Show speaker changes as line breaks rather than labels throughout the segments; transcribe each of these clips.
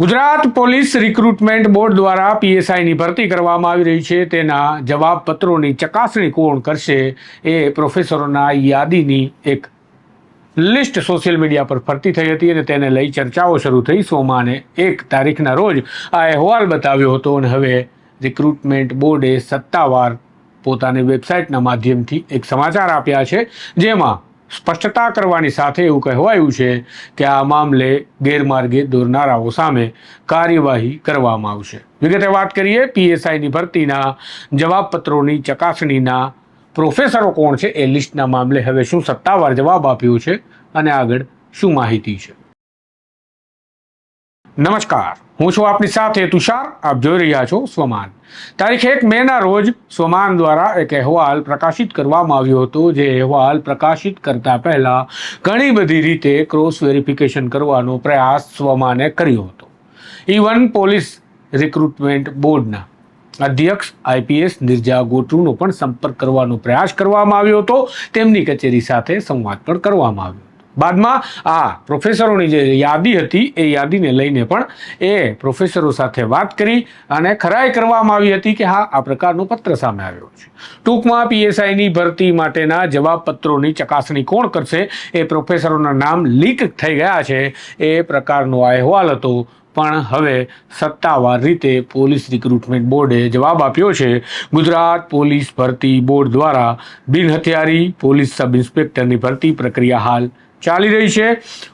Gujarat police recruitment board દ્વારા પીએસઆઈની ભરતી કરવામાં આવી રહી છે. તેના જવાબપત્રોની ચકાસણી કોણ કરશે એ પ્રોફેસરોના યાદીની એક લિસ્ટ સોશિયલ મીડિયા પર ફરતી થઈ હતી અને તેને લઈ ચર્ચાઓ શરૂ થઈ. સોમાને એક તારીખના રોજ આ અહેવાલ બતાવ્યો હતો અને હવે રિક્રુટમેન્ટ બોર્ડે સત્તાવાર પોતાની વેબસાઇટના માધ્યમથી એક સમાચાર આપ્યા છે, જેમાં સ્પષ્ટતા કરવાની સાથે એવું કહેવાયું છે કે આ મામલે ગેરમાર્ગે દોરનારાઓ સામે કાર્યવાહી કરવામાં આવશે. વિગતે વાત કરીએ, પીએસઆઈની ભરતીના જવાબપત્રોની ચકાસણીના પ્રોફેસરો કોણ છે એ લિસ્ટના મામલે હવે શું સત્તાવાર જવાબ આપ્યો છે અને આગળ શું માહિતી છે? નમસ્કાર. હું છું આપની સાથે તુષાર. આપ જોઈ રહ્યા છો સ્વમાન. તારીખ એક મેના રોજ સ્વમાન દ્વારા એક અહેવાલ પ્રકાશિત કરવામાં આવ્યો હતો. જે અહેવાલ પ્રકાશિત કરતા પહેલા ઘણી બધી રીતે ક્રોસ વેરિફિકેશન કરવાનો પ્રયાસ સ્વમાને કર્યો હતો. ઇવન પોલીસ રિક્રુટમેન્ટ બોર્ડના અધ્યક્ષ આઈપીએસ નિર્જા ગોટરૂનો પણ સંપર્ક કરવાનો પ્રયાસ કરવામાં આવ્યો હતો. તેમની કચેરી સાથે સંવાદ પણ કરવામાં આવ્યો. બાદમાં આ પ્રોફેસરોની જે યાદી હતી, એ યાદીને લઈને પણ એ પ્રોફેસરો સાથે વાત કરી અને ખરાઈ કરવામાં આવી હતી કે હા, આ પ્રકારનો પત્ર સામે આવ્યો છે. ટૂંકમાં પીએસઆઈની ભરતી માટેના જવાબપત્રોની ચકાસણી કોણ કરશે, એ પ્રોફેસરોના નામ લીક થઈ ગયા છે, એ પ્રકારનો આ અહેવાલ હતો. પણ હવે સત્તાવાર રીતે પોલીસ રિક્રુટમેન્ટ બોર્ડે જવાબ આપ્યો છે. ગુજરાત પોલીસ ભરતી બોર્ડ દ્વારા બિનહથિયારી પોલીસ સબ ઇન્સ્પેક્ટરની ભરતી પ્રક્રિયા હાલ ચાલી રહી છે.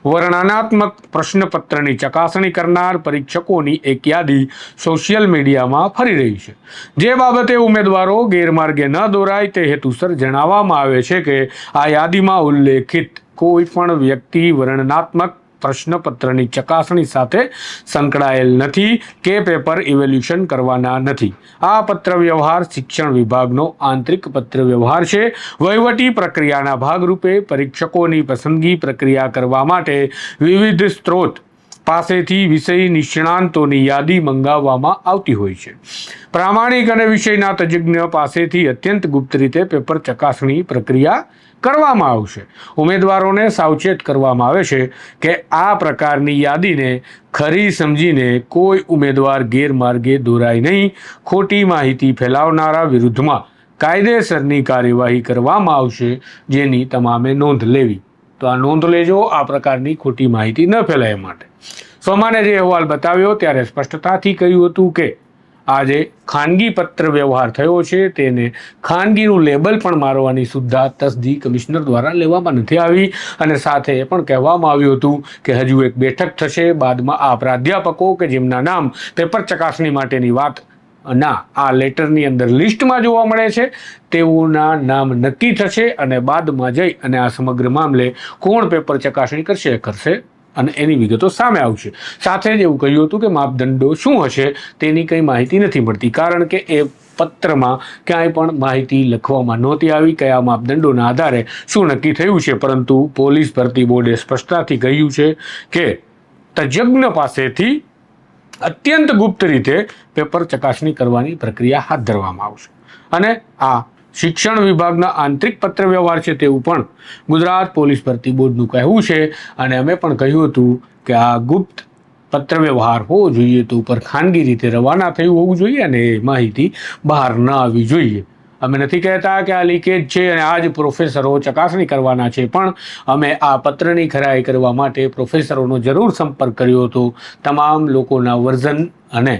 વર્ણનાત્મક પ્રશ્નપત્રની ચકાસણી કરનાર પરીક્ષકોની એક યાદી સોશિયલ મીડિયામાં ફરી રહી છે. જે બાબતે ઉમેદવારો ગેરમાર્ગે ન દોરાય તે હેતુસર જણાવવામાં આવે છે કે આ યાદીમાં ઉલ્લેખિત કોઈ પણ વ્યક્તિ વર્ણનાત્મક પ્રશ્નપત્રની ચકાસણી સાથે સંકળાયેલ નથી કે પેપર ઇવેલ્યુશન કરવાના નથી. આ પત્ર વ્યવહાર શિક્ષણ વિભાગનો આંતરિક પત્ર વ્યવહાર છે. વહીવટી પ્રક્રિયાના ભાગરૂપે પરીક્ષકોની પસંદગી પ્રક્રિયા કરવા માટે વિવિધ સ્ત્રોત પાસેથી વિષય નિષ્ણાંતોની યાદી મંગાવવામાં આવતી હોય છે. પ્રામાણિક અને વિષયના તજજ્ઞ પાસેથી અત્યંત ગુપ્ત રીતે પેપર ચકાસણી પ્રક્રિયા કરવામાં આવશે. ઉમેદવારોને સાવચેત કરવામાં આવે છે કે આ પ્રકારની યાદીને ખરી સમજીને કોઈ ઉમેદવાર ગેરમાર્ગે દોરાય નહીં. ખોટી માહિતી ફેલાવનારા વિરુદ્ધમાં કાયદેસરની કાર્યવાહી કરવામાં આવશે જેની તમામે નોંધ લેવી. તો આ નોંધ લેજો, આ પ્રકારની ખોટી માહિતી ન ફેલાય માટે. સોમાને જે અહેવાલ બતાવ્યો ત્યારે સ્પષ્ટતાથી કહ્યું હતું કે આ જે ખાનગી પત્ર વ્યવહાર થયો છે તેને ખાનગીનું લેબલ પણ મારવાની સુદ્ધા તસદી કમિશનર દ્વારા લેવામાં નથી આવી. અને સાથે એ પણ કહેવામાં આવ્યું હતું કે હજુ એક બેઠક થશે, બાદમાં આ પ્રાધ્યાપકો કે જેમના નામ પેપર ચકાસણી માટેની વાત ના, આ લેટરની અંદર લિસ્ટમાં જોવા મળે છે. તેઓના નામ નક્કી થશે અને બાદમાં જઈ અને આ સમગ્ર મામલે કોણ પેપર ચકાસણી કરશે કરશે અને એની વિગતો સામે આવશે. સાથે જ એવું કહ્યું હતું કે માપદંડો શું હશે તેની કંઈ માહિતી નથી મળતી, કારણ કે એ પત્રમાં ક્યાંય પણ માહિતી લખવામાં નહોતી આવી, કયા માપદંડોના આધારે શું નક્કી થયું છે. પરંતુ પોલીસ ભરતી બોર્ડે સ્પષ્ટતાથી કહ્યું છે કે તજજ્ઞ પાસેથી અત્યંત ગુપ્ત રીતે પેપર ચકાસણી કરવાની પ્રક્રિયા હાથ ધરવામાં આવશે. અને આ શિક્ષણ વિભાગના આંતરિક પત્ર વ્યવહાર છે તેવું પણ ગુજરાત પોલીસ ભરતી બોર્ડનું કહેવું છે. અને અમે પણ કહ્યું હતું કે આ ગુપ્ત પત્ર વ્યવહાર હોવો જોઈએ તો ઉપર ખાનગી રીતે રવાના થયું હોવું જોઈએ અને એ માહિતી બહાર ન આવવી જોઈએ. અમે નથી કહેતા કે આ લીકેજ છે અને આ જ પ્રોફેસરો ચકાસણી કરવાના છે, પણ અમે આ પત્રની ખરાઈ કરવા માટે પ્રોફેસરોનો જરૂર સંપર્ક કર્યો હતો. તમામ લોકોના વર્ઝન અને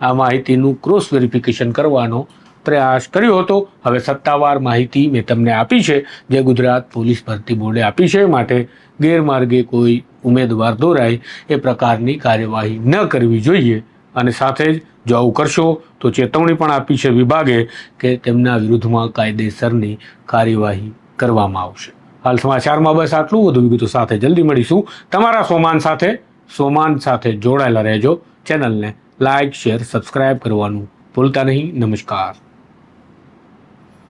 આ માહિતીનું ક્રોસ વેરિફિકેશન કરવાનો પ્રયાસ કર્યો હતો. હવે સત્તાવાર માહિતી મેં તમને આપી છે. જે ગુજરાત પોલીસ ભરતી બોર્ડે આપી છે. માટે ગેરમાર્ગે કોઈ ઉમેદવાર દોરાય એ પ્રકારની કાર્યવાહી ન કરવી જોઈએ. અને સાથે જ જો આવું કરશો, તો ચેતવણી પણ આપી છે વિભાગે કે તેમના વિરુદ્ધમાં કાયદેસરની કાર્યવાહી કરવામાં આવશે. હાલ સમાચારમાં બસ આટલું. વધુ વિગતો સાથે જલ્દી મળીશું. તમારા સોમાન સાથે સોમાન સાથે જોડાયેલા રહેજો. ચેનલને લાઇક શેર, સબસ્ક્રાઇબ કરવાનું ભૂલતા નહીં. નમસ્કાર.